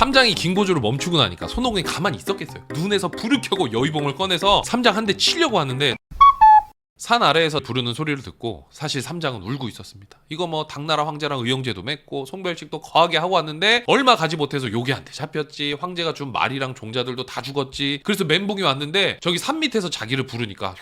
삼장이 김고조를 멈추고 나니까 손오공이 가만히 있었겠어요. 눈에서 불을 켜고 여의봉을 꺼내서 삼장 한 대 치려고 하는데 산 아래에서 부르는 소리를 듣고 사실 삼장은 울고 있었습니다. 이거 뭐 당나라 황제랑 의형제도 맺고 송별식도 거하게 하고 왔는데 얼마 가지 못해서 요괴한테 잡혔지. 황제가 준 말이랑 종자들도 다 죽었지. 그래서 멘붕이 왔는데 저기 산 밑에서 자기를 부르니까 와,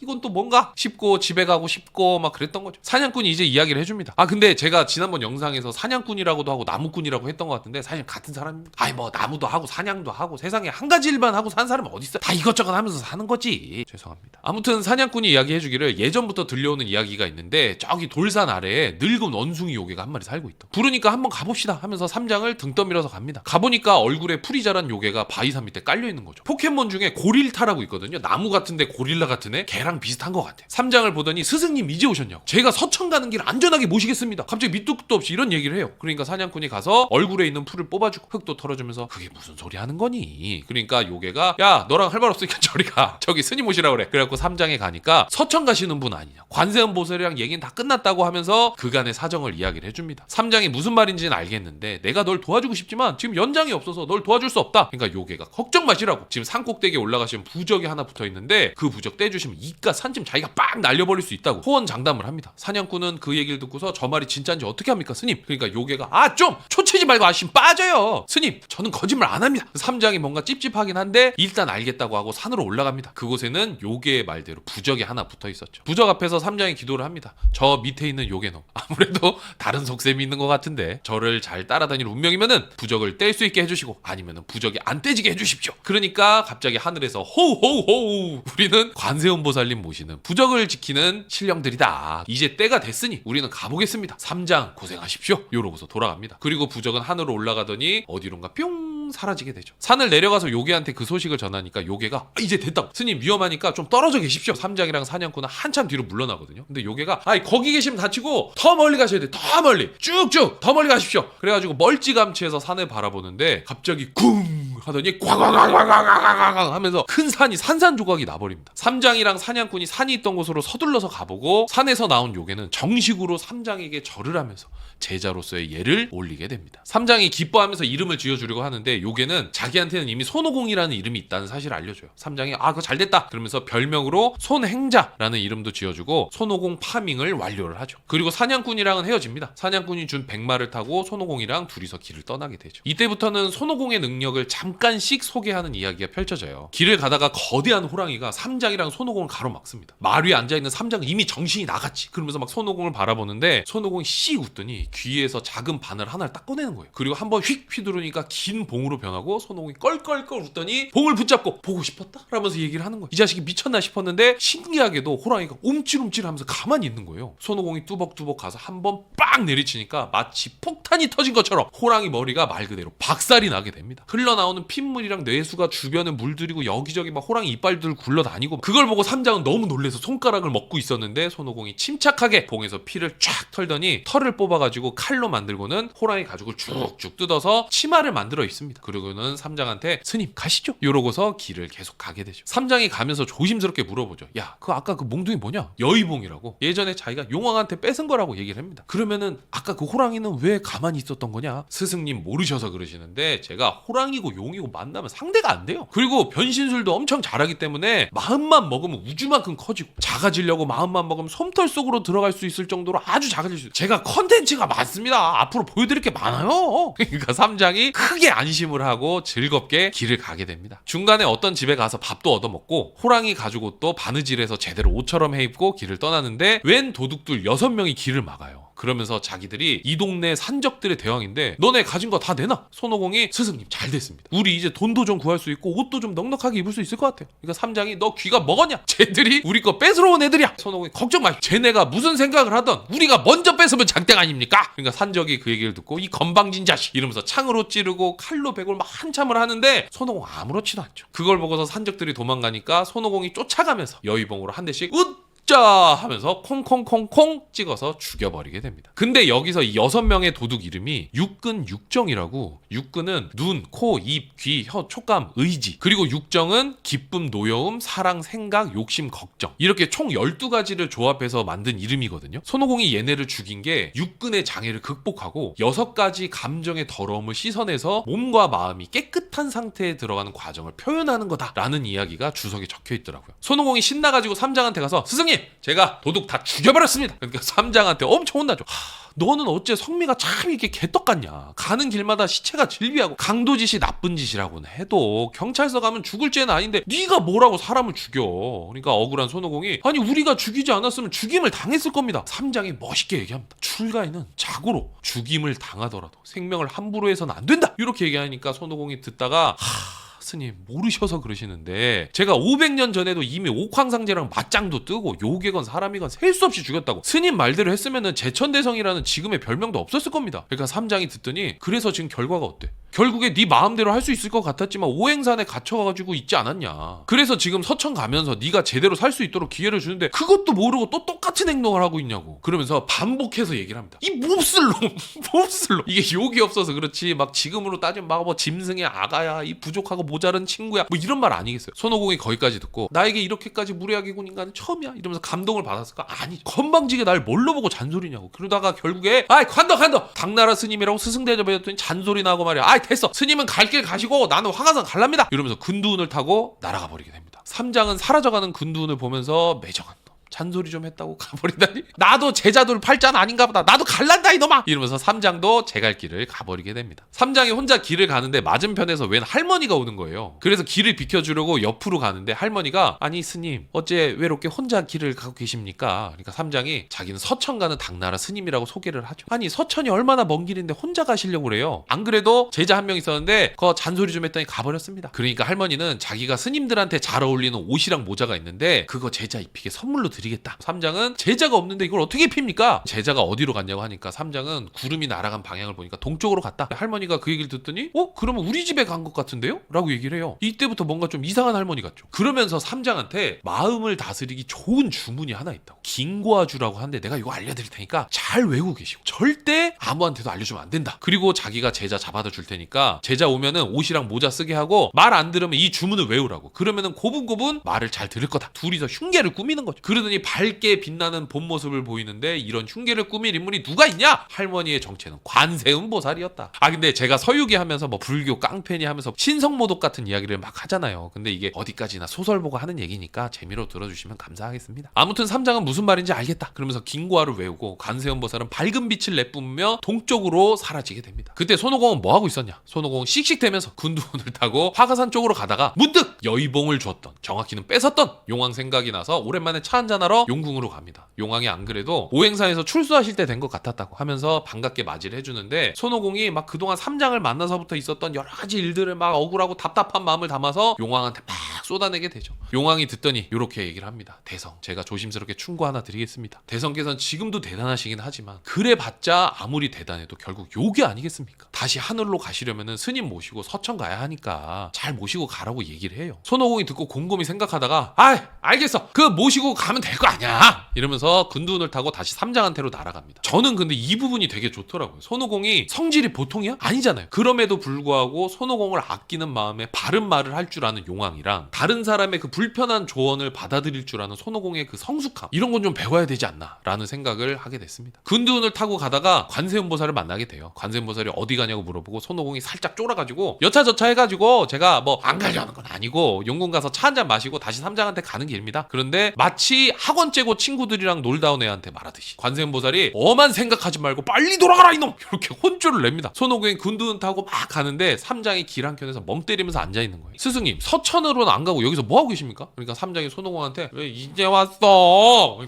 이건 또 뭔가 싶고 집에 가고 싶고 막 그랬던 거죠. 사냥꾼이 이제 이야기를 해줍니다. 아 근데 제가 지난번 영상에서 사냥꾼이라고도 하고 나무꾼이라고 했던 것 같은데 사실 같은 사람입니다. 아니 뭐 나무도 하고 사냥도 하고 세상에 한 가지 일만 하고 산 사람은 어디 있어? 다 이것저것 하면서 사는 거지. 죄송합니다. 아무튼 사냥꾼이 이야기 해주기를 예전부터 들려오는 이야기가 있는데 저기 돌산 아래에 늙은 원숭이 요괴가 한 마리 살고 있다. 부르니까 한번 가봅시다 하면서 삼장을 등 떠밀어서 갑니다. 가보니까 얼굴에 풀이 자란 요괴가 바위산 밑에 깔려 있는 거죠. 포켓몬 중에 고릴타라고 있거든요. 나무 같은데 고릴라 같은 애 걔랑 비슷한 것 같아. 삼장을 보더니 스승님 이제 오셨냐고. 제가 서천 가는 길 안전하게 모시겠습니다. 갑자기 밑도 끝도 없이 이런 얘기를 해요. 그러니까 사냥꾼이 가서 얼굴에 있는 풀을 뽑아주고 흙도 털어주면서 그게 무슨 소리 하는 거니? 그러니까 요괴가 야 너랑 할 말 없으니까 저리 가. 저기 스님 오시라 그래. 그래갖고 삼장에 가니까 서천 가시는 분 아니냐. 관세음 보살이랑 얘기는 다 끝났다고 하면서 그간의 사정을 이야기를 해줍니다. 삼장이 무슨 말인지는 알겠는데 내가 널 도와주고 싶지만 지금 연장이 없어서 널 도와줄 수 없다. 그러니까 요괴가 걱정 마시라고. 지금 산 꼭대기에 올라가시면 부적이 하나 붙어 있는데 그 부적 떼주시면 이깟 산짐 자기가 빡 날려버릴 수 있다고 호언 장담을 합니다. 사냥꾼은 그 얘기를 듣고서 저 말이 진짜인지 어떻게 합니까 스님? 그러니까 요괴가 아 좀 초치지 말고 아심 빠져요. 스님 저는 거짓말 안 합니다. 삼장이 뭔가 찝찝하긴 한데 일단 알겠다고 하고 산으로 올라갑니다. 그곳에는 요괴의 말대로 부적이 하나 붙어 있었죠. 부적 앞에서 삼장이 기도를 합니다. 저 밑에 있는 요괴놈 아무래도 다른 속셈이 있는 것 같은데 저를 잘 따라다닐 운명이면은 부적을 뗄 수 있게 해주시고 아니면은 부적이 안 떼지게 해주십시오. 그러니까 갑자기 하늘에서 호호호 우리는 관세음 보살님 모시는 부적을 지키는 신령들이다. 이제 때가 됐으니 우리는 가보겠습니다. 삼장 고생하십시오. 요러고서 돌아갑니다. 그리고 부적은 하늘로 올라가더니 어디론가 뿅 사라지게 되죠. 산을 내려가서 요괴한테 그 소식을 전하니까 요괴가 아, 이제 됐다고. 스님 위험하니까 좀 떨어져 계십시오. 삼장이랑 사냥꾼은 한참 뒤로 물러나거든요. 근데 요괴가 아이 거기 계시면 다치고 더 멀리 가셔야 돼. 더 멀리. 쭉쭉 더 멀리 가십시오. 그래가지고 멀찌감치해서 산을 바라보는데 갑자기 쿵 하더니 꽝꽝꽝꽝꽝꽝꽝 하면서 큰 산이 산산조각이 나버립니다. 삼장이랑 사냥꾼이 산이 있던 곳으로 서둘러서 가보고 산에서 나온 요괴는 정식으로 삼장에게 절을 하면서 제자로서의 예를 올리게 됩니다. 삼장이 기뻐하면서 이름을 지어주려고 하는데 요괴는 자기한테는 이미 손오공이라는 이름이 있다는 사실을 알려줘요. 삼장이 아 그거 잘 됐다 그러면서 별명으로 손행자라는 이름도 지어주고 손오공 파밍을 완료를 하죠. 그리고 사냥꾼이랑은 헤어집니다. 사냥꾼이 준 백마를 타고 손오공이랑 둘이서 길을 떠나게 되죠. 이때부터는 손오공의 능력을 잠깐씩 소개하는 이야기가 펼쳐져요. 길을 가다가 거대한 호랑이가 삼장이랑 손오공을 가로막습니다. 말 위에 앉아있는 삼장은 이미 정신이 나갔지. 그러면서 막 손오공을 바라보는데 손오공이 씩 웃더니 귀에서 작은 바늘 하나를 딱 꺼내는 거예요. 그리고 한번 휙 휘두르니까 긴 봉으로 변하고 손오공이 껄껄껄 웃더니 봉을 붙잡고 보고 싶었다? 라면서 얘기를 하는 거예요. 이 자식이 미쳤나 싶었는데 신기하게도 호랑이가 움찔움찔 하면서 가만히 있는 거예요. 손오공이 뚜벅뚜벅 가서 한 번 빡 내리치니까 마치 폭탄이 터진 것처럼 호랑이 머리가 말 그대로 박살이 나게 됩니다. 흘러나오는 핏물이랑 뇌수가 주변을 물들이고 여기저기 막 호랑이 이빨들 굴러다니고 그걸 보고 삼장은 너무 놀래서 손가락을 먹고 있었는데 손오공이 침착하게 봉에서 피를 쫙 털더니 털을 뽑아가지고 칼로 만들고는 호랑이 가죽을 쭉쭉 뜯어서 치마를 만들어 있습니다. 그리고는 삼장한테 스님 가시죠. 이러고서 길을 계속 가게 되죠. 삼장이 가면서 조심스럽게 물어보죠. 야, 그 아까 그 몽둥이 뭐냐? 여의봉이라고. 예전에 자기가 용왕한테 뺏은 거라고 얘기를 합니다. 그러면은 아까 그 호랑이는 왜 가만히 있었던 거냐? 스승님 모르셔서 그러시는데 제가 호랑이고 용이고 만나면 상대가 안 돼요. 그리고 변신술도 엄청 잘하기 때문에 마음만 먹으면 우주만큼 커지고 작아지려고 마음만 먹으면 솜털 속으로 들어갈 수 있을 정도로 아주 작아질 수 있어요. 제가 컨텐츠가 많습니다. 앞으로 보여드릴 게 많아요. 그러니까 삼장이 크게 안심 을 하고 즐겁게 길을 가게 됩니다. 중간에 어떤 집에 가서 밥도 얻어먹고 호랑이 가죽 옷도 바느질해서 제대로 옷처럼 해 입고 길을 떠나는데 웬 도둑들 여섯 명이 길을 막아요. 그러면서 자기들이 이 동네 산적들의 대왕인데 너네 가진 거 다 내놔. 손오공이 스승님 잘 됐습니다. 우리 이제 돈도 좀 구할 수 있고 옷도 좀 넉넉하게 입을 수 있을 것 같아요. 그러니까 삼장이 너 귀가 먹었냐? 쟤들이 우리 거 뺏으러 온 애들이야. 손오공이 걱정 마. 쟤네가 무슨 생각을 하던 우리가 먼저 뺏으면 장땡 아닙니까? 그러니까 산적이 그 얘기를 듣고 이 건방진 자식 이러면서 창으로 찌르고 칼로 베골 막 한참을 하는데 손오공 아무렇지도 않죠. 그걸 보고서 산적들이 도망가니까 손오공이 쫓아가면서 여의봉으로 한 대씩 웃 죽자 하면서 콩콩콩콩 찍어서 죽여버리게 됩니다. 근데 여기서 이 여섯 명의 도둑 이름이 육근 육정이라고 육근은 눈, 코, 입, 귀, 혀, 촉감, 의지 그리고 육정은 기쁨, 노여움, 사랑, 생각, 욕심, 걱정 이렇게 총 12가지를 조합해서 만든 이름이거든요. 손오공이 얘네를 죽인 게 육근의 장애를 극복하고 여섯 가지 감정의 더러움을 씻어내서 몸과 마음이 깨끗한 상태에 들어가는 과정을 표현하는 거다라는 이야기가 주석에 적혀 있더라고요. 손오공이 신나가지고 삼장한테 가서 스승님 제가 도둑 다 죽여버렸습니다. 그러니까 삼장한테 엄청 혼나죠. 하, 너는 어째 성미가 참 이렇게 개떡 같냐? 가는 길마다 시체가 질비하고 강도 짓이 나쁜 짓이라고는 해도 경찰서 가면 죽을 죄는 아닌데 네가 뭐라고 사람을 죽여? 그러니까 억울한 손오공이 아니 우리가 죽이지 않았으면 죽임을 당했을 겁니다. 삼장이 멋있게 얘기합니다. 출가인은 자고로 죽임을 당하더라도 생명을 함부로 해서는 안 된다. 이렇게 얘기하니까 손오공이 듣다가 하. 스님 모르셔서 그러시는데 제가 500년 전에도 이미 옥황상제랑 맞짱도 뜨고 요괴건 사람이건 셀 수 없이 죽였다고 스님 말대로 했으면은 제천대성이라는 지금의 별명도 없었을 겁니다. 그러니까 삼장이 듣더니 그래서 지금 결과가 어때? 결국에 네 마음대로 할 수 있을 것 같았지만 오행산에 갇혀가지고 있지 않았냐. 그래서 지금 서천 가면서 네가 제대로 살 수 있도록 기회를 주는데 그것도 모르고 또 똑같은 행동을 하고 있냐고. 그러면서 반복해서 얘기를 합니다. 이 몹쓸 놈, 몹쓸 놈. 이게 욕이 없어서 그렇지 막 지금으로 따지면 막 뭐 짐승의 아가야, 이 부족하고 모자른 친구야, 뭐 이런 말 아니겠어요. 손오공이 거기까지 듣고 나에게 이렇게까지 무례하게 군 인간은 처음이야. 이러면서 감동을 받았을까? 아니 건방지게 날 뭘로 보고 잔소리냐고. 그러다가 결국에 아이 관둬 관둬. 당나라 스님이라고 스승 대접해줬더니 잔소리 나고 말이야. 아이 됐어. 스님은 갈 길 가시고 나는 화가산 갈랍니다. 이러면서 근두운을 타고 날아가 버리게 됩니다. 삼장은 사라져가는 근두운을 보면서 매정한 놈. 잔소리 좀 했다고 가버리다니? 나도 제자돌 팔자는 아닌가 보다. 나도 갈란다 이놈아! 이러면서 삼장도 제 갈 길을 가버리게 됩니다. 삼장이 혼자 길을 가는데 맞은편에서 웬 할머니가 오는 거예요. 그래서 길을 비켜주려고 옆으로 가는데 할머니가 아니 스님 어째 외롭게 혼자 길을 가고 계십니까? 그러니까 삼장이 자기는 서천 가는 당나라 스님이라고 소개를 하죠 아니 서천이 얼마나 먼 길인데 혼자 가시려고 그래요? 안 그래도 제자 한 명 있었는데 그 잔소리 좀 했더니 가버렸습니다. 그러니까 할머니는 자기가 스님들한테 잘 어울리는 옷이랑 모자가 있는데 그거 제자 입히게 선물로 드리겠다. 삼장은 제자가 없는데 이걸 어떻게 입힙니까? 제자가 어디로 갔냐고 하니까 삼장은 구름이 날아간 방향을 보니까 동쪽으로 갔다. 할머니가 그 얘기를 듣더니 어? 그러면 우리 집에 간 것 같은데요? 라고 얘기를 해요. 이때부터 뭔가 좀 이상한 할머니 같죠. 그러면서 삼장한테 마음을 다스리기 좋은 주문이 하나 있다고. 긴과주라고 하는데 내가 이거 알려드릴 테니까 잘 외우고 계시고 절대 아무한테도 알려주면 안 된다. 그리고 자기가 제자 잡아다 줄 테니까 제자 오면은 옷이랑 모자 쓰게 하고 말 안 들으면 이 주문을 외우라고. 그러면은 고분고분 말을 잘 들을 거다. 둘이서 흉계를 꾸미는 거죠. 그러더 니 밝게 빛나는 본 모습을 보이는데 이런 흉계를 꾸밀 인물이 누가 있냐? 할머니의 정체는 관세음 보살이었다. 아 근데 제가 서유기 하면서 뭐 불교 깡패니 하면서 신성모독 같은 이야기를 막 하잖아요. 근데 이게 어디까지나 소설 보고 하는 얘기니까 재미로 들어주시면 감사하겠습니다. 아무튼 삼장은 무슨 말인지 알겠다. 그러면서 긴고화를 외우고 관세음 보살은 밝은 빛을 내뿜으며 동쪽으로 사라지게 됩니다. 그때 손오공은 뭐 하고 있었냐? 손오공은 씩씩대면서 군두운을 타고 화가산 쪽으로 가다가 문득 여의봉을 줬던 정확히는 뺏었던 용왕 생각이 나서 오랜만에 차 한잔 하러 용궁으로 갑니다. 용왕이 안 그래도 오행사에서 출소하실 때 된 것 같았다고 하면서 반갑게 맞이를 해주는데 손오공이 막 그동안 삼장을 만나서부터 있었던 여러 가지 일들을 막 억울하고 답답한 마음을 담아서 용왕한테 막 쏟아내게 되죠. 용왕이 듣더니 이렇게 얘기를 합니다. 대성, 제가 조심스럽게 충고 하나 드리겠습니다. 대성께서는 지금도 대단하시긴 하지만 그래봤자 아무리 대단해도 결국 욕이 아니겠습니까? 다시 하늘로 가시려면은 스님 모시고 서천 가야 하니까 잘 모시고 가라고 얘기를 해요. 손오공이 듣고 곰곰이 생각하다가 아 알겠어 그 모시고 가면 될 거 아니야 이러면서 근두운을 타고 다시 삼장한테로 날아갑니다. 저는 근데 이 부분이 되게 좋더라고요. 손오공이 성질이 보통이야? 아니잖아요. 그럼에도 불구하고 손오공을 아끼는 마음에 바른 말을 할 줄 아는 용왕이랑 다른 사람의 그 불편한 조언을 받아들일 줄 아는 손오공의 그 성숙함 이런 건 좀 배워야 되지 않나라는 생각을 하게 됐습니다. 근두운을 타고 가다가 관세음보살을 만나게 돼요. 관세음보살이 어디 가냐고 물어보고 손오공이 살짝 쫄아가지고 여차저차 해가지고 제가 뭐 안 가려는 건 아니고 용궁 가서 차 한 잔 마시고 다시 삼장한테 가는 길입니다. 그런데 마치 학원 째고 친구들이랑 놀다 온 애한테 말하듯이 관세음보살이 어만 생각하지 말고 빨리 돌아가라 이놈 이렇게 혼쭐을 냅니다. 손오공이 근두운 타고 막 가는데 삼장이 길 한켠에서 멍 때리면서 앉아 있는 거예요. 스승님 서천으로는 안 가고 여기서 뭐 하고 계십니까? 그러니까 삼장이 손오공한테 왜 이제 왔어?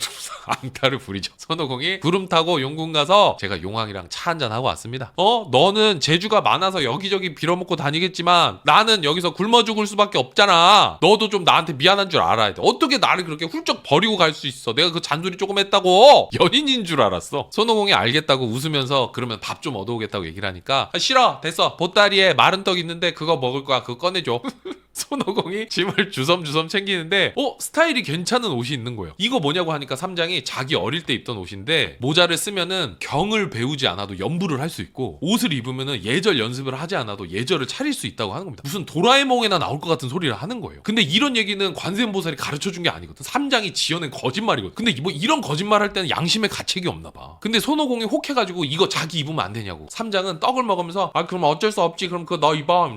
앙탈을 부리죠. 손오공이 구름 타고 용궁 가서 제가 용왕이랑 차 한잔 하고 왔습니다. 어? 너는 재주가 많아서 여기저기 빌어먹고 다니겠지만 나는 여기서 굶어 죽을 수밖에 없잖아. 너도 좀 나한테 미안한 줄 알아야 돼. 어떻게 나를 그렇게 훌쩍 버리고 갈 수 있어? 내가 그 잔소리 조금 했다고. 연인인 줄 알았어. 손오공이 알겠다고 웃으면서 그러면 밥 좀 얻어오겠다고 얘기를 하니까 아, 싫어 됐어 보따리에 마른 떡 있는데 그거 먹을 거야 그거 꺼내줘. 손오공이 짐을 주섬주섬 챙기는데 어 스타일이 괜찮은 옷이 있는 거예요. 이거 뭐냐고 하니까 삼장이 자기 어릴 때 입던 옷인데 모자를 쓰면은 경을 배우지 않아도 연부를 할 수 있고 옷을 입으면은 예절 연습을 하지 않아도 예절을 차릴 수 있다고 하는 겁니다. 무슨 도라에몽에나 나올 것 같은 소리를 하는 거예요. 근데 이런 얘기는 관세음보살이 가르쳐 준 게 아니거든. 삼장이 지어낸 거짓말이거든. 근데 뭐 이런 거짓말 할 때는 양심의 가책이 없나 봐. 근데 손오공이 혹해가지고 이거 자기 입으면 안 되냐고. 삼장은 떡을 먹으면서 아 그럼 어쩔 수 없지. 그럼 그거 너 입어.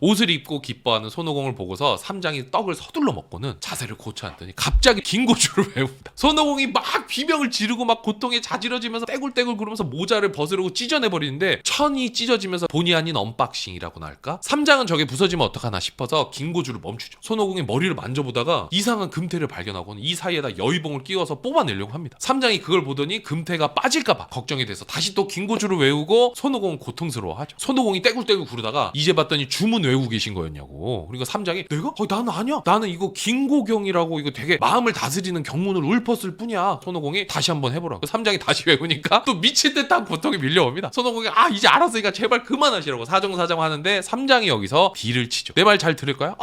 옷을 입고 기뻐 하는 손오공을 보고서 삼장이 떡을 서둘러 먹고는 자세를 고쳐 앉더니 갑자기 긴 고주를 외웁니다. 손오공이 막 비명을 지르고 막 고통에 자지러지면서 떼굴떼굴 구르면서 모자를 벗으려고 찢어내버리는데 천이 찢어지면서 본의 아닌 언박싱이라고나 할까? 삼장은 저게 부서지면 어떡하나 싶어서 긴 고주를 멈추죠. 손오공이 머리를 만져보다가 이상한 금태를 발견하고는 이 사이에다 여의봉을 끼워서 뽑아내려고 합니다. 삼장이 그걸 보더니 금태가 빠질까봐 걱정이 돼서 다시 또 긴 고주를 외우고 손오공은 고통스러워하죠. 손오공이 떼굴떼굴 구르다가 이제 봤더니 주문 외우고 계신 거였냐고. 그러니까 삼장이 내가? 어, 나는 아니야. 나는 이거 긴고경이라고 이거 되게 마음을 다스리는 경문을 읊었을 뿐이야. 손오공이 다시 한번 해보라고. 삼장이 다시 외우니까 또 미친 듯한 고통이 밀려옵니다. 손오공이 아 이제 알았으니까 제발 그만하시라고 사정사정 하는데 삼장이 여기서 딜을 치죠. 내 말 잘 들을까요?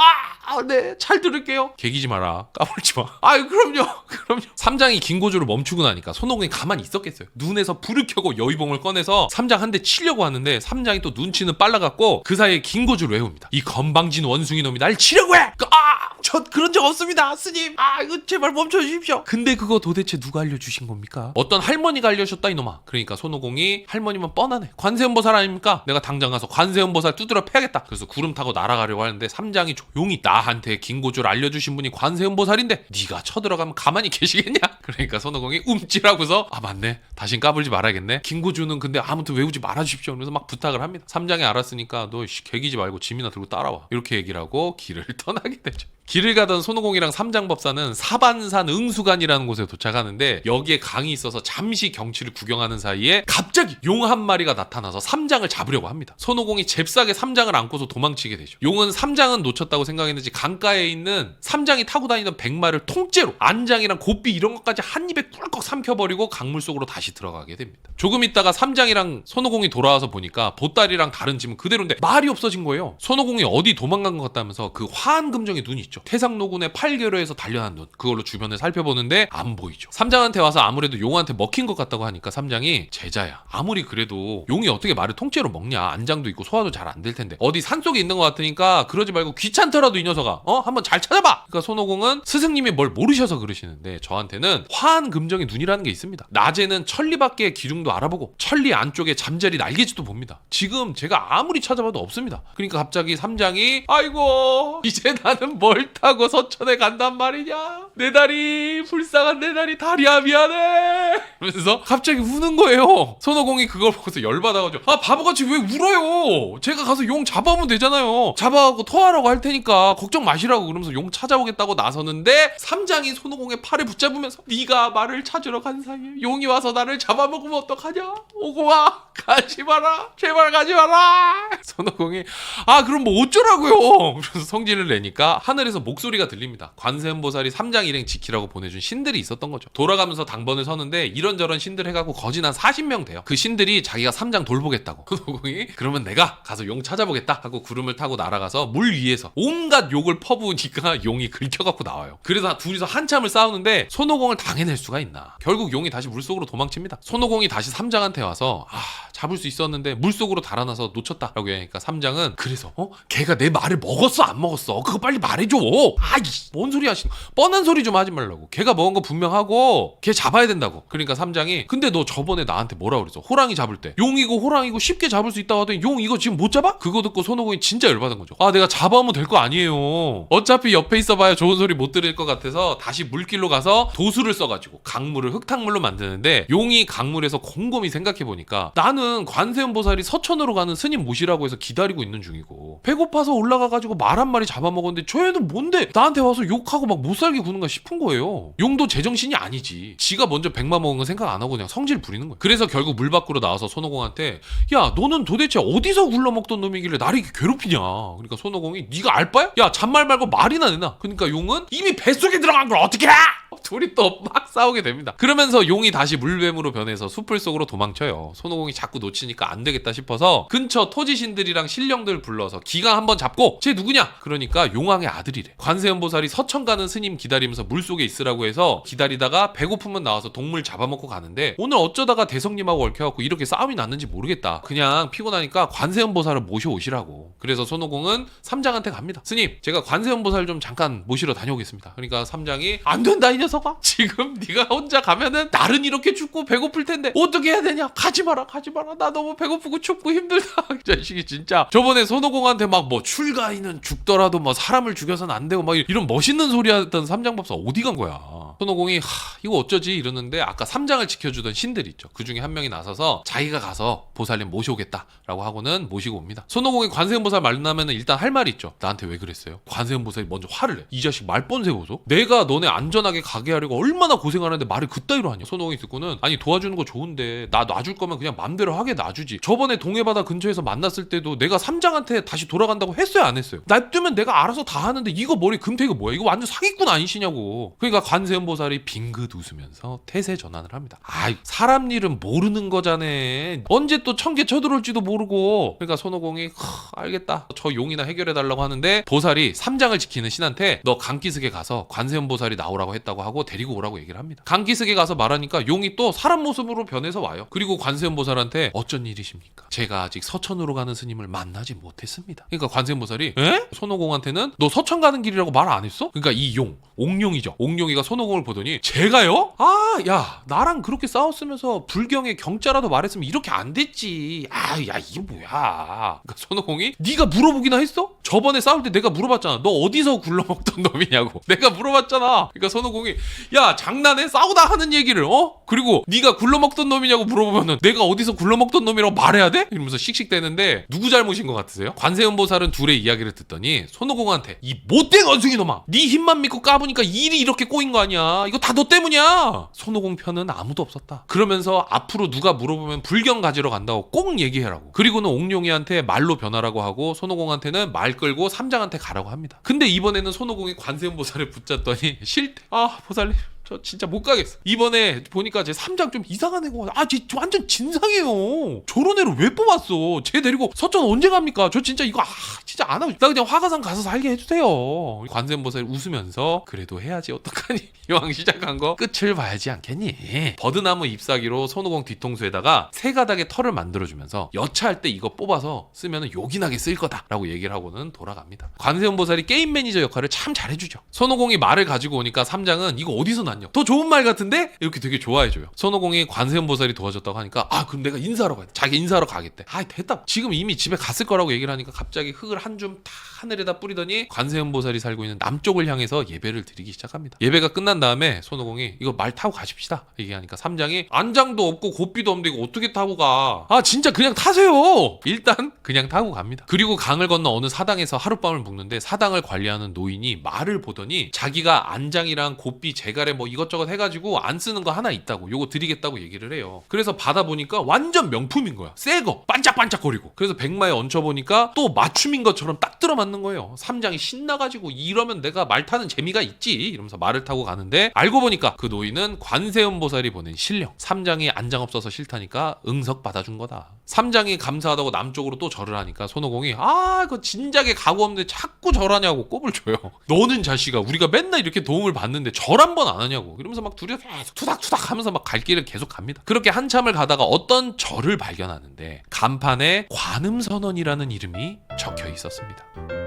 아, 네, 잘 들을게요. 개기지 마라. 까불지 마. 아유, 그럼요. 그럼요. 삼장이 긴고조를 멈추고 나니까 손오공이 가만히 있었겠어요. 눈에서 불을 켜고 여의봉을 꺼내서 삼장 한 대 치려고 하는데 삼장이 또 눈치는 빨라갖고 그 사이에 긴고조를 외웁니다. 이 건방진 원 숭이 놈이 날 치려고 해! 그, 아! 저 그런 적 없습니다, 스님. 아, 이거 제발 멈춰 주십시오. 근데 그거 도대체 누가 알려주신 겁니까? 어떤 할머니가 알려줬다, 이놈아. 그러니까 손오공이 할머니면 뻔하네. 관세음보살 아닙니까? 내가 당장 가서 관세음보살 두드려 패야겠다. 그래서 구름 타고 날아가려고 하는데 삼장이 조용히 나한테 긴고조를 알려주신 분이 관세음보살인데 네가 쳐들어가면 가만히 계시겠냐? 그러니까 손오공이 움찔하고서 아 맞네. 다신 까불지 말아야겠네. 긴고조는 근데 아무튼 외우지 말아주십시오. 그러면서 막 부탁을 합니다. 삼장이 알았으니까 너 씨, 개기지 말고 짐이나 들고 따라와. 이렇게 얘기를 하고 길을 떠나게 되죠. 길을 가던 손오공이랑 삼장법사는 사반산 응수관이라는 곳에 도착하는데 여기에 강이 있어서 잠시 경치를 구경하는 사이에 갑자기 용 한 마리가 나타나서 삼장을 잡으려고 합니다. 손오공이 잽싸게 삼장을 안고서 도망치게 되죠. 용은 삼장은 놓쳤다고 생각했는지 강가에 있는 삼장이 타고 다니던 백마를 통째로 안장이랑 고삐 이런 것까지 한 입에 꿀꺽 삼켜버리고 강물 속으로 다시 들어가게 됩니다. 조금 있다가 삼장이랑 손오공이 돌아와서 보니까 보따리랑 다른 짐은 그대로인데 말이 없어진 거예요. 손오공이 어디 도망간 것 같다면서 그 화한 금정의 눈이 있죠. 태상노군의 8개로에서 단련한 눈 그걸로 주변을 살펴보는데 안 보이죠. 삼장한테 와서 아무래도 용한테 먹힌 것 같다고 하니까 삼장이 제자야. 아무리 그래도 용이 어떻게 말을 통째로 먹냐. 안장도 있고 소화도 잘 안 될 텐데 어디 산 속에 있는 것 같으니까 그러지 말고 귀찮더라도 이 녀석아 어 한번 잘 찾아봐. 그러니까 손오공은 스승님이 뭘 모르셔서 그러시는데 저한테는 화한 금정의 눈이라는 게 있습니다. 낮에는 천리 밖의 기둥도 알아보고 천리 안쪽에 잠자리 날개짓도 봅니다. 지금 제가 아무리 찾아봐도 없습니다. 그러니까 갑자기 삼장이 아이고 이제 나는 뭘 타고 서천에 간단 말이냐? 내 다리 불쌍한 내 다리 다리야 미안해. 그러면서 갑자기 우는 거예요. 손오공이 그걸 보고서 열받아가지고 아 바보같이 왜 울어요? 제가 가서 용 잡아오면 되잖아요. 잡아가고 토하라고 할 테니까 걱정 마시라고 그러면서 용 찾아오겠다고 나서는데 삼장이 손오공의 팔을 붙잡으면서 네가 말을 찾으러 간 사이에 용이 와서 나를 잡아먹으면 어떡하냐? 오공아 가지 마라. 제발 가지 마라. 손오공이 아 그럼 뭐 어쩌라고요? 그래서 성질을 내니까 하늘에서 목소리가 들립니다. 관세음보살이 삼장 일행 지키라고 보내준 신들이 있었던 거죠. 돌아가면서 당번을 서는데 이런저런 신들 해가고 거진 한 40명 돼요. 그 신들이 자기가 삼장 돌보겠다고. 손오공이 그러면 내가 가서 용 찾아보겠다 하고 구름을 타고 날아가서 물 위에서 온갖 욕을 퍼부으니까 용이 긁혀갖고 나와요. 그래서 둘이서 한참을 싸우는데 손오공을 당해낼 수가 있나. 결국 용이 다시 물속으로 도망칩니다. 손오공이 다시 삼장한테 와서 아 잡을 수 있었는데 물속으로 달아나서 놓쳤다라고 하니까 삼장은 그래서 어? 걔가 내 말을 먹었어? 안 먹었어? 그거 빨리 말해줘! 아이 뭔 소리 하시는 뻔한 소리 좀 하지 말라고. 걔가 먹은 거 분명하고 걔 잡아야 된다고. 그러니까 삼장이 근데 너 저번에 나한테 뭐라 그랬어? 호랑이 잡을 때. 용이고 호랑이고 쉽게 잡을 수 있다고 하더니 용 이거 지금 못 잡아? 그거 듣고 손오공이 진짜 열받은 거죠. 아 내가 잡아오면 될 거 아니에요. 어차피 옆에 있어봐야 좋은 소리 못 들을 것 같아서 다시 물길로 가서 도수를 써가지고 강물을 흙탕물로 만드는데 용이 강물에서 곰곰이 생각해보니까 나는 관세음보살이 서천으로 가는 스님 모시라고 해서 기다리고 있는 중이고 배고파서 올라가가지고 말 한 마리 잡아먹었는데 저 애는 뭔데? 나한테 와서 욕하고 막 못 살게 구는가 싶은 거예요. 용도 제정신이 아니지. 지가 먼저 백마 먹은 건 생각 안 하고 그냥 성질 부리는 거야. 그래서 결국 물 밖으로 나와서 손오공한테 야 너는 도대체 어디서 굴러먹던 놈이길래 나를 이렇게 괴롭히냐? 그러니까 손오공이 네가 알 바야? 야 잔말 말고 말이나 내놔. 그러니까 용은 이미 뱃속에 들어간 걸 어떻게 해? 둘이 또 막 싸우게 됩니다. 그러면서 용이 다시 물뱀으로 변해서 숲을 속으로 도망쳐요. 손오공이 자꾸 놓치니까 안 되겠다 싶어서 근처 토지신들이랑 신령들 불러서 기가 한번 잡고 쟤 누구냐? 그러니까 용왕의 아들이래. 관세음보살이 서천 가는 스님 기다리면서 물 속에 있으라고 해서 기다리다가 배고프면 나와서 동물 잡아먹고 가는데 오늘 어쩌다가 대성님하고 얽혀갖고 이렇게 싸움이 났는지 모르겠다. 그냥 피곤하니까 관세음보살을 모셔오시라고. 그래서 손오공은 삼장한테 갑니다. 스님, 제가 관세음보살 좀 잠깐 모시러 다녀오겠습니다. 그러니까 삼장이 안 된다 이녀 석아. 지금 네가 혼자 가면은 날은 이렇게 춥고 배고플 텐데 어떻게 해야 되냐? 가지 마라, 가지 마라. 나 너무 배고프고 춥고 힘들다. 이 자식이 진짜 저번에 손오공한테 막 뭐 출가인은 죽더라도 뭐 사람을 죽여서는 안 되고 막 이런 멋있는 소리 하던 삼장법사 어디 간 거야? 하, 이거 어쩌지 이러는데 아까 삼장을 지켜주던 신들 있죠. 그 중에 한 명이 나서서 자기가 가서 보살님 모셔오겠다라고 하고는 모시고 옵니다. 손오공이 관세음보살 만나면은 일단 할 말이 있죠. 나한테 왜 그랬어요? 관세음보살이 먼저 화를 내. 이 자식 말뻔 세워서 내가 너네 안전하게 가게 하려고 얼마나 고생하는데 말을 그따위로 하냐. 손오공이 듣고는 아니 도와주는 거 좋은데 나 놔줄 거면 그냥 맘대로 하게 놔주지. 저번에 동해바다 근처에서 만났을 때도 내가 삼장한테 다시 돌아간다고 했어요 안 했어요? 놔두면 내가 알아서 다 하는데 이거 머리 금태기가 뭐야? 이거 완전 사기꾼 아니시냐고. 그러니까 관세음 보살이 빙긋 웃으면서 태세 전환을 합니다. 아 사람 일은 모르는 거잖아. 언제 또 청계 쳐들어올지도 모르고. 그러니까 손오공이 "하, 알겠다. 저 용이나 해결해 달라고 하는데 보살이 삼장을 지키는 신한테 너 강기슭에 가서 관세음 보살이 나오라고 했다고 하고 데리고 오라고 얘기를 합니다. 강기슭에 가서 말하니까 용이 또 사람 모습으로 변해서 와요. 그리고 관세음 보살한테 어쩐 일이십니까? 제가 아직 서천으로 가는 스님을 만나지 못했습니다. 그러니까 관세음 보살이 에? 손오공한테는 너 서천 가는 길이라고 말 안 했어? 그러니까 이 용, 옹룡이죠. 옹룡이가 손오공 을 보더니 제가요? 아, 야, 나랑 그렇게 싸웠으면서 불경에 경자라도 말했으면 이렇게 안 됐지. 아, 야, 이게 뭐야? 그러니까 손오공이 네가 물어보기나 했어? 저번에 싸울 때 내가 물어봤잖아. 너 어디서 굴러먹던 놈이냐고. 내가 물어봤잖아. 그러니까 손오공이 야, 장난해? 싸우다 하는 얘기를 어? 그리고 네가 굴러먹던 놈이냐고 물어보면은 내가 어디서 굴러먹던 놈이라고 말해야 돼? 이러면서 씩씩대는데 누구 잘못인 것 같으세요? 관세음 보살은 둘의 이야기를 듣더니 손오공한테 이 못된 원숭이 놈아, 네 힘만 믿고 까보니까 일이 이렇게 꼬인 거 아니야? 이거 다 너 때문이야. 손오공 편은 아무도 없었다. 그러면서 앞으로 누가 물어보면 불경 가지러 간다고 꼭 얘기해라고. 그리고는 옥룡이한테 말로 변하라고 하고 손오공한테는 말 끌고 삼장한테 가라고 합니다. 근데 이번에는 손오공이 관세음보살을 붙잡더니 싫대. 아 보살님. 저 진짜 못 가겠어. 이번에 보니까 제 삼장 좀 이상한 와. 아, 쟤 완전 진상이에요. 저런 애를 왜 뽑았어? 쟤 데리고 서천 언제 갑니까? 저 진짜 이거 아, 진짜 안 하고 나 그냥 화가산 가서 살게 해주세요. 관세음보살 웃으면서 그래도 해야지 어떡하니? 이왕 시작한 거 끝을 봐야지 않겠니? 버드나무 잎사귀로 손오공 뒤통수에다가 세 가닥의 털을 만들어주면서 여차할 때 이거 뽑아서 쓰면 요긴하게 쓸 거다라고 얘기를 하고는 돌아갑니다. 관세음보살이 게임 매니저 역할을 참 잘해주죠. 손오공이 말을 가지고 오니까 삼장은 이거 어디서 났냐? 더 좋은 말 같은데? 이렇게 되게 좋아해줘요. 손오공이 관세음보살이 도와줬다고 하니까 아 그럼 내가 인사하러 가야 돼. 자기 인사하러 가겠대. 아 됐다. 지금 이미 집에 갔을 거라고 얘기를 하니까 갑자기 흙을 한줌다 하늘에다 뿌리더니 관세음보살이 살고 있는 남쪽을 향해서 예배를 드리기 시작합니다. 예배가 끝난 다음에 손오공이 이거 말 타고 가십시다. 얘기하니까 삼장이 안장도 없고 고삐도 없는데 이거 어떻게 타고 가? 아 진짜 그냥 타세요. 일단 그냥 타고 갑니다. 그리고 강을 건너 어느 사당에서 하룻밤을 묵는데 사당을 관리하는 노인이 말을 보더니 자기가 안장이랑 고삐 제갈에 뭐 이것저것 해가지고 안 쓰는 거 하나 있다고 요거 드리겠다고 얘기를 해요. 그래서 받아보니까 완전 명품인 거야. 새 거. 반짝반짝거리고. 그래서 백마에 얹혀보니까 또 맞춤인 것처럼 딱 들어 맞는 거예요. 삼장이 신나가지고 이러면 내가 말 타는 재미가 있지. 이러면서 말을 타고 가는데 알고 보니까 그 노인은 관세음보살이 보낸 신령. 삼장이 안장 없어서 싫다니까 응석 받아준 거다. 삼장이 감사하다고 남쪽으로 또 절을 하니까 손오공이 아 이거 진작에 가고 없는데 자꾸 절하냐고 꼽을 줘요. 너는 자식아 우리가 맨날 이렇게 도움을 받는데 절 한 번 안 하냐고. 이러면서 막 둘이 계속 투닥투닥 하면서 막 갈 길을 계속 갑니다. 그렇게 한참을 가다가 어떤 절을 발견하는데 간판에 관음선언이라는 이름이 적혀 있었습니다.